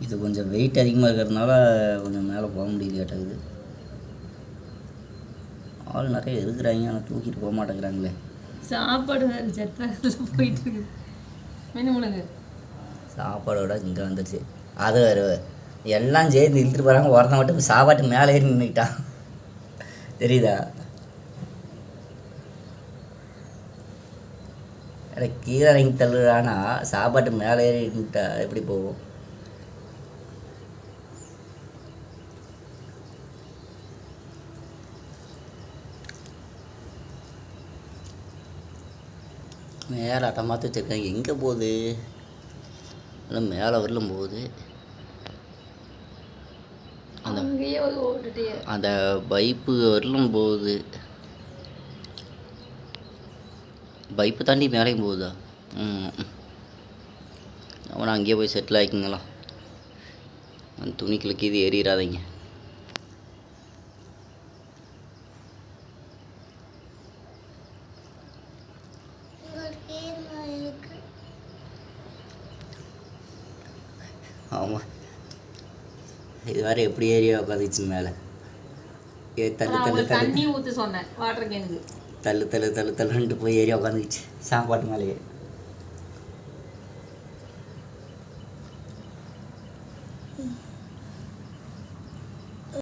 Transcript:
இது கொஞ்சம் வெயிட் அதிகமாக இருக்கிறதுனால கொஞ்சம் மேலே போக முடியல கேட்டது ஆள் நிறைய இருக்கிறாங்க ஆனால் தூக்கிட்டு போக மாட்டேங்கிறாங்களே. சாப்பாடு போயிட்டு இருக்கு. முழுங்க சாப்பாடோட இங்கே வந்துடுச்சு அது வேறு எல்லாம் சேர்ந்து இழுத்துட்டு போகிறாங்க ஒருத்தன் மட்டும் சாப்பாட்டு மேலே ஏறி நின்றுக்கிட்டான் தெரியுதா? கீழே இறங்கி தள்ளுறானா சாப்பாட்டு மேலே ஏறி நின்றுட்டா எப்படி போகும்? மேலே அட்டமாத்து வச்சுருக்காங்க. எங்கே போகுது? இல்லை மேலே வரலும் போகுது. அந்த அந்த பைப்பு வரலும் போகுது. பைப்பு தாண்டி மேலேயும் போகுதா? ம். அவனை அங்கேயே போய் செட்டில் ஆகிக்குங்களா? அந்த துணிகளுக்கு இது ஏறிடாதீங்க. ஆமாம் இது வேறு எப்படி ஏரியா உட்காந்துச்சு மேலே? ஏ தள்ளு தள்ளு தள்ளி. ஊற்றி சொன்னேன் வாட்டர் கேனுக்கு தள்ளு தள்ளு தள்ளு தள்ளுன்ட்டு போய் ஏரியா உட்காந்துச்சு சாப்பாட்டு மேலேயே. Mm.